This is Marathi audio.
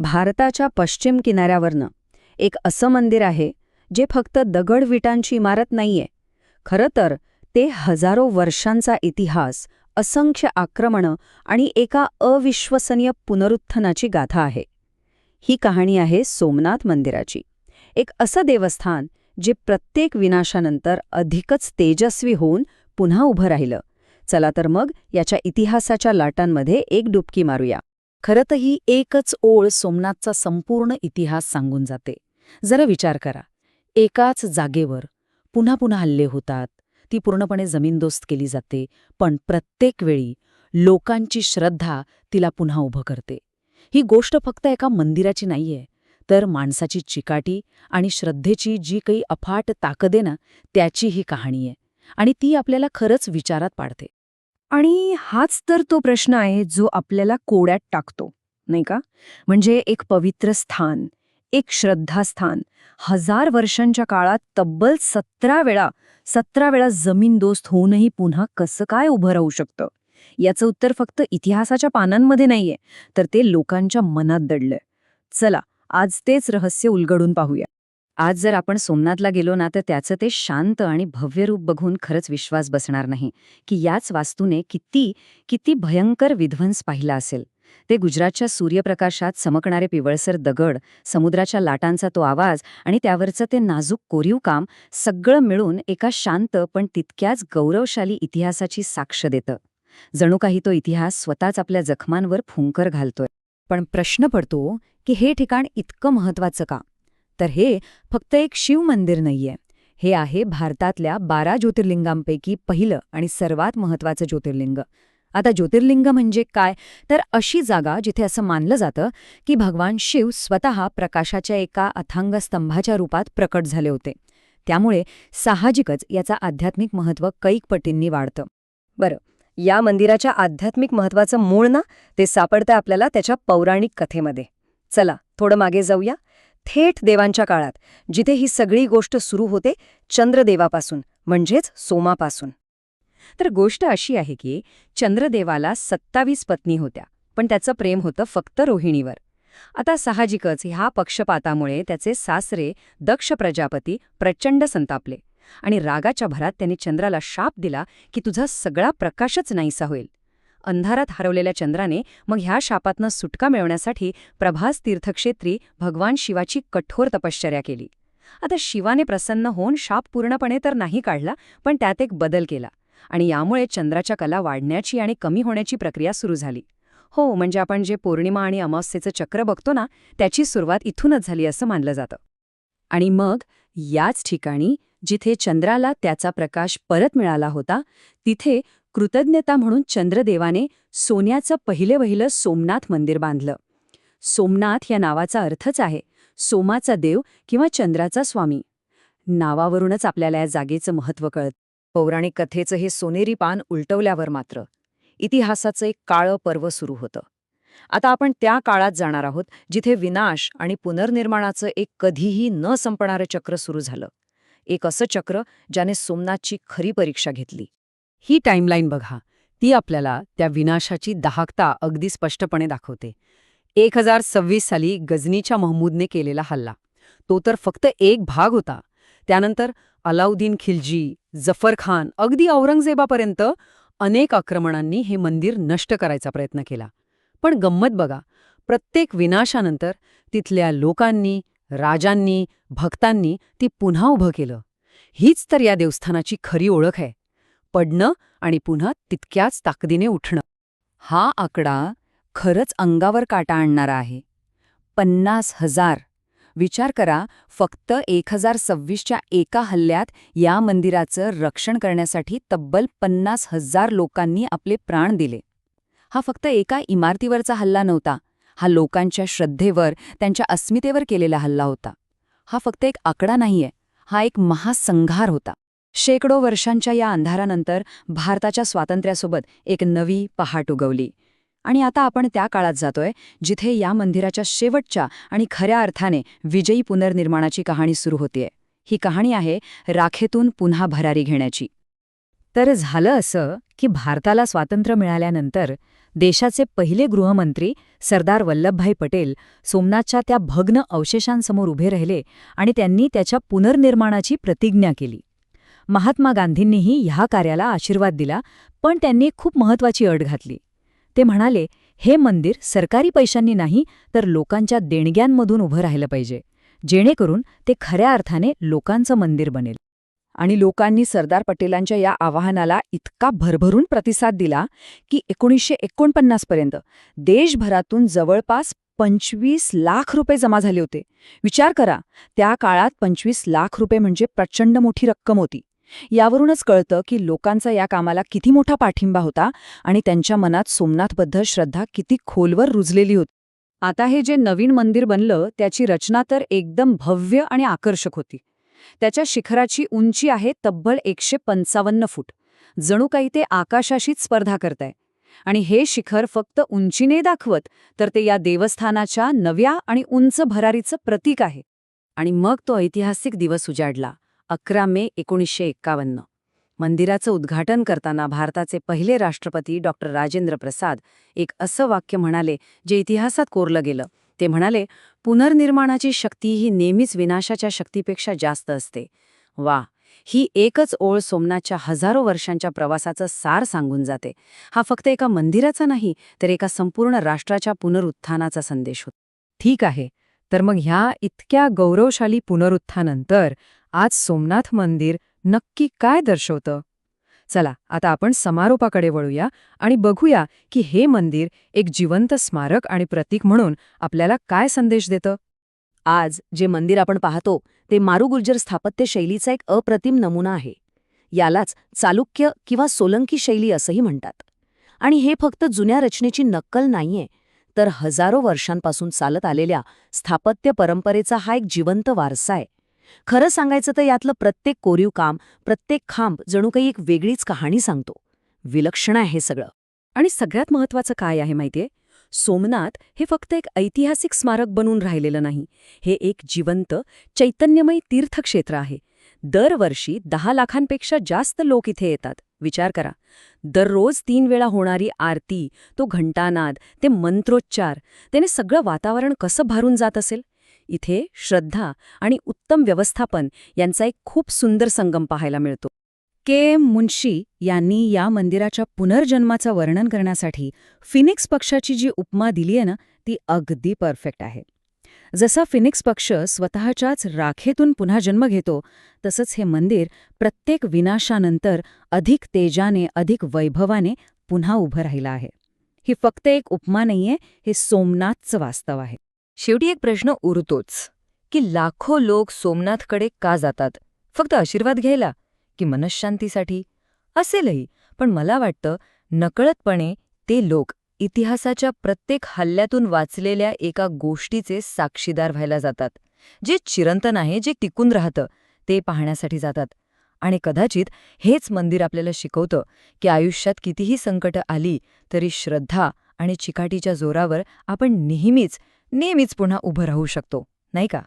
भारताच्या पश्चिम किनाऱ्यावरनं एक असं मंदिर आहे जे फक्त दगड विटांची इमारत नाहीये. खरं तर ते हजारो वर्षांचा इतिहास असंख्य आक्रमणं आणि एका अविश्वसनीय पुनरुत्थनाची गाथा आहे. ही कहाणी आहे सोमनाथ मंदिराची. एक असं देवस्थान जे प्रत्येक विनाशानंतर अधिकच तेजस्वी होऊन पुन्हा उभं राहिलं. चला तर मग याच्या इतिहासाच्या लाटांमध्ये एक डुबकी मारूया. खरं तर ही एकच ओळ सोमनाथचा संपूर्ण इतिहास सांगून जाते. जरा विचार करा. एकाच जागेवर पुन्हा पुन्हा हल्ले होतात. ती पूर्णपणे जमीनदोस्त केली जाते. पण प्रत्येक वेळी लोकांची श्रद्धा तिला पुन्हा उभं करते. ही गोष्ट फक्त एका मंदिराची नाहीये. तर माणसाची चिकाटी आणि श्रद्धेची जी काही अफाट ताकद आहे ना त्याची ही कहाणी आहे. आणि ती आपल्याला खरंच विचारात पाडते. आणि हाच तर तो प्रश्न आहे जो आपल्याला कोड्यात टाकतो नाही का? म्हणजे एक पवित्र स्थान एक श्रद्धास्थान हजार वर्षांच्या काळात तब्बल सतरा वेळा सतरा वेळा जमीनदोस्त होऊनही पुन्हा कसं काय उभं राहू शकतं? याचं उत्तर फक्त इतिहासाच्या पानांमध्ये नाहीये तर ते लोकांच्या मनात दडलंय. चला आज तेच रहस्य उलगडून पाहूया. आज जर आपण सोमनाथला गेलो ना तर त्याचं ते शांत आणि भव्य रूप बघून खरंच विश्वास बसणार नाही की याच वास्तूने किती किती भयंकर विध्वंस पाहिला असेल. ते गुजरातच्या सूर्यप्रकाशात चमकणारे पिवळसर दगड समुद्राच्या लाटांचा तो आवाज आणि त्यावरचं ते नाजूक कोरीव काम सगळं मिळून एका शांत पण तितक्याच गौरवशाली इतिहासाची साक्ष देतं. जणू काही तो इतिहास स्वतःच आपल्या जखमांवर फुंकर घालतोय. पण प्रश्न पडतो की हे ठिकाण इतकं महत्वाचं का? तर हे फक्त एक शिव मंदिर नाहीये. हे आहे भारतातल्या बारा ज्योतिर्लिंगांपैकी पहिलं आणि सर्वात महत्वाचं ज्योतिर्लिंग. आता ज्योतिर्लिंग म्हणजे काय? तर अशी जागा जिथे असं मानलं जातं की भगवान शिव स्वतः प्रकाशाच्या एका अथांग स्तंभाच्या रूपात प्रकट झाले होते. त्यामुळे साहजिकच याचा आध्यात्मिक महत्त्व कैक पटींनी वाढतं. बरं या मंदिराच्या आध्यात्मिक महत्वाचं मूळ ना? ते सापडतं आपल्याला त्याच्या पौराणिक कथेमध्ये. चला थोडं मागे जाऊया. थेट देवांच्या काळात जिथे ही सगळी गोष्ट सुरू होते चंद्रदेवापासून म्हणजेच सोमापासून. तर गोष्ट अशी आहे की चंद्रदेवाला सत्तावीस पत्नी होत्या पण त्याचं प्रेम होतं फक्त रोहिणीवर. आता साहजिकच ह्या पक्षपातामुळे त्याचे सासरे दक्ष प्रजापती प्रचंड संतापले आणि रागाच्या भरात त्याने चंद्राला शाप दिला की तुझा सगळा प्रकाशच नाहीसा होईल. अंधारात हरवलेल्या चंद्राने मग ह्या शापातनं सुटका मिळवण्यासाठी प्रभास तीर्थक्षेत्री भगवान शिवाची कठोर तपश्चर्या केली. आता शिवाने प्रसन्न होऊन शाप पूर्णपणे तर नाही काढला पण त्यात एक बदल केला आणि यामुळे चंद्राच्या कला वाढण्याची आणि कमी होण्याची प्रक्रिया सुरू झाली. हो म्हणजे आपण जे पौर्णिमा आणि अमावस्येचं चक्र बघतो ना त्याची सुरुवात इथूनच झाली असं मानलं जातं. आणि मग याच ठिकाणी जिथे चंद्राला त्याचा प्रकाश परत मिळाला होता तिथे कृतज्ञता म्हणून चंद्रदेवाने सोन्याचं पहिले वहिलं सोमनाथ मंदिर बांधलं. सोमनाथ या नावाचा अर्थच आहे सोमाचा देव किंवा चंद्राचा स्वामी. नावावरूनच आपल्याला या जागेचं महत्त्व कळत. पौराणिक कथेचं हे सोनेरी पान उलटवल्यावर मात्र इतिहासाचं एक काळं पर्व सुरू होतं. आता आपण त्या काळात जाणार आहोत जिथे विनाश आणि पुनर्निर्माणाचं एक कधीही न संपणारं चक्र सुरू झालं. एक असं चक्र ज्याने सोमनाथची खरी परीक्षा घेतली. ही टाईमलाईन बघा. ती आपल्याला त्या विनाशाची दाहकता अगदी स्पष्टपणे दाखवते. एक हजार सव्वीस साली गजनीच्या महमूदने केलेला हल्ला. तो तर फक्त एक भाग होता. त्यानंतर अलाउद्दीन खिलजी जफर खान अगदी औरंगजेबापर्यंत अनेक आक्रमणांनी हे मंदिर नष्ट करायचा प्रयत्न केला. पण गंमत बघा. प्रत्येक विनाशानंतर तिथल्या लोकांनी राजांनी भक्तांनी ती पुन्हा उभं केलं. हीच तर या देवस्थानाची खरी ओळख आहे. पडणं आणि पुन्हा तितक्याच ताकदीने उठणं. हा आकडा खरंच अंगावर काटा आणणारा आहे. पन्नास हजार. विचार करा फक्त एक हजार सव्वीसच्या एका हल्ल्यात या मंदिराचं रक्षण करण्यासाठी तब्बल पन्नास हजार लोकांनी आपले प्राण दिले. हा फक्त एका इमारतीवरचा हल्ला नव्हता. हा लोकांच्या श्रद्धेवर त्यांच्या अस्मितेवर केलेला हल्ला होता. हा फक्त एक आकडा नाहीये. हा एक महासंघार होता. शेकडो वर्षांच्या या अंधारानंतर भारताच्या स्वातंत्र्यासोबत एक नवी पहाट उगवली. आणि आता आपण त्या काळात जातोय जिथे या मंदिराच्या शेवटच्या आणि खऱ्या अर्थाने विजयी पुनर्निर्माणाची कहाणी सुरू होतीये. ही कहाणी आहे राखेतून पुन्हा भरारी घेण्याची. तर झालं असं की भारताला स्वातंत्र्य मिळाल्यानंतर देशाचे पहिले गृहमंत्री सरदार वल्लभभाई पटेल सोमनाथच्या त्या भग्न अवशेषांसमोर उभे राहिले आणि त्यांनी त्याच्या पुनर्निर्माणाची प्रतिज्ञा केली. महात्मा गांधींनीही ह्या कार्याला आशीर्वाद दिला पण त्यांनी खूप महत्वाची अट घातली. ते म्हणाले हे मंदिर सरकारी पैशांनी नाही तर लोकांच्या देणग्यांमधून उभं राहिलं पाहिजे. जेणेकरून ते खऱ्या अर्थाने लोकांचं मंदिर बनेल. आणि लोकांनी सरदार पटेलांच्या या आवाहनाला इतका भरभरून प्रतिसाद दिला की एकोणीसशे एकोणपन्नासपर्यंत देशभरातून जवळपास पंचवीस लाख रुपये जमा झाले होते. विचार करा त्या काळात पंचवीस लाख रुपये म्हणजे प्रचंड मोठी रक्कम होती. यावरूनच कळतं की लोकांचा या कामाला किती मोठा पाठिंबा होता आणि त्यांच्या मनात सोमनाथबद्दल श्रद्धा किती खोलवर रुजलेली होती. आता हे जे नवीन मंदिर बनलं त्याची रचना तर एकदम भव्य आणि आकर्षक होती. त्याच्या शिखराची उंची आहे तब्बल एकशे पंचावन्न फूट. जणू काही ते आकाशाशीच स्पर्धा करताय. आणि हे शिखर फक्त उंचीने दाखवत तर ते या देवस्थानाच्या नव्या आणि उंच भरारीचं प्रतीक आहे. आणि मग तो ऐतिहासिक दिवस उजाडला. अकरा मे एकोणीसशे एक्कावन्न. मंदिराचं उद्घाटन करताना भारताचे पहिले राष्ट्रपती डॉक्टर राजेंद्र प्रसाद एक असं वाक्य म्हणाले जे इतिहासात कोरलं गेलं. ते म्हणाले पुनर्निर्माणाची शक्ती ही नेहमीच विनाशाच्या शक्तीपेक्षा जास्त असते. वा ही एकच ओळ सोमनाथच्या हजारो वर्षांच्या प्रवासाचं सार सांगून जाते. हा फक्त एका मंदिराचा नाही तर एका संपूर्ण राष्ट्राच्या पुनरुत्थानाचा संदेश होता. ठीक आहे तर मग ह्या इतक्या गौरवशाली पुनरुत्थानंतर आज सोमनाथ मंदिर नक्की काय दर्शवतं? चला आता आपण समारोपाकडे वळूया आणि बघूया की हे मंदिर एक जिवंत स्मारक आणि प्रतीक म्हणून आपल्याला काय संदेश देतं? आज जे मंदिर आपण पाहतो ते मारू गुर्जर स्थापत्य शैलीचा एक अप्रतिम नमुना आहे. यालाच चालुक्य किंवा सोलंकी शैली असंही म्हणतात. आणि हे फक्त जुन्या रचनेची नक्कल नाहीये तर हजारो वर्षांपासून चालत आलेल्या स्थापत्य परंपरेचा हा एक जिवंत वारसा आहे. खरं सांगायचं तर यातलं प्रत्येक कोरीव काम प्रत्येक खांब जणू काही एक वेगळीच कहाणी सांगतो. विलक्षण आहे सगळं. आणि सगळ्यात महत्वाचं काय आहे माहितीये? सोमनाथ हे फक्त एक ऐतिहासिक स्मारक बनून राहिलेलं नाही. हे एक जिवंत चैतन्यमयी तीर्थक्षेत्र आहे. दरवर्षी दहा लाखांपेक्षा जास्त लोक इथे येतात. विचार करा. दररोज तीन वेळा होणारी आरती तो घंटानाद ते मंत्रोच्चार त्याने सगळं वातावरण कसं भारून जात असेल? इथे श्रद्धा आणि उत्तम व्यवस्थापन यांचा एक खूप सुंदर संगम पाहायला मिळतो. के. एम. मुन्शी यांनी या मंदिराच्या पुनर्जन्माचं वर्णन करण्यासाठी फिनिक्स पक्षाची जी उपमा दिली आहे ना ती अगदी परफेक्ट आहे. जसा फिनिक्स पक्ष स्वतःच्याच राखेतून पुन्हा जन्म घेतो तसंच हे मंदिर प्रत्येक विनाशानंतर अधिक तेजाने अधिक वैभवाने पुन्हा उभं राहिलं आहे. ही फक्त एक उपमा नाहीये हे सोमनाथचं वास्तव आहे. शेवटी एक प्रश्न उरतोच की लाखो लोक सोमनाथकडे का जातात? फक्त आशीर्वाद घ्यायला की मनशांतीसाठी? असेलही पण मला वाटतं नकळतपणे ते लोक इतिहासाच्या प्रत्येक हल्ल्यातून वाचलेल्या एका गोष्टीचे साक्षीदार व्हायला जातात. जे चिरंतन आहे जे टिकून राहतं ते पाहण्यासाठी जातात. आणि कदाचित हेच मंदिर आपल्याला शिकवतं की आयुष्यात कितीही संकट आली तरी श्रद्धा आणि चिकाटीच्या जोरावर आपण नेहमीच नेहमीच पुन्हा उभं राहू शकतो नाही का?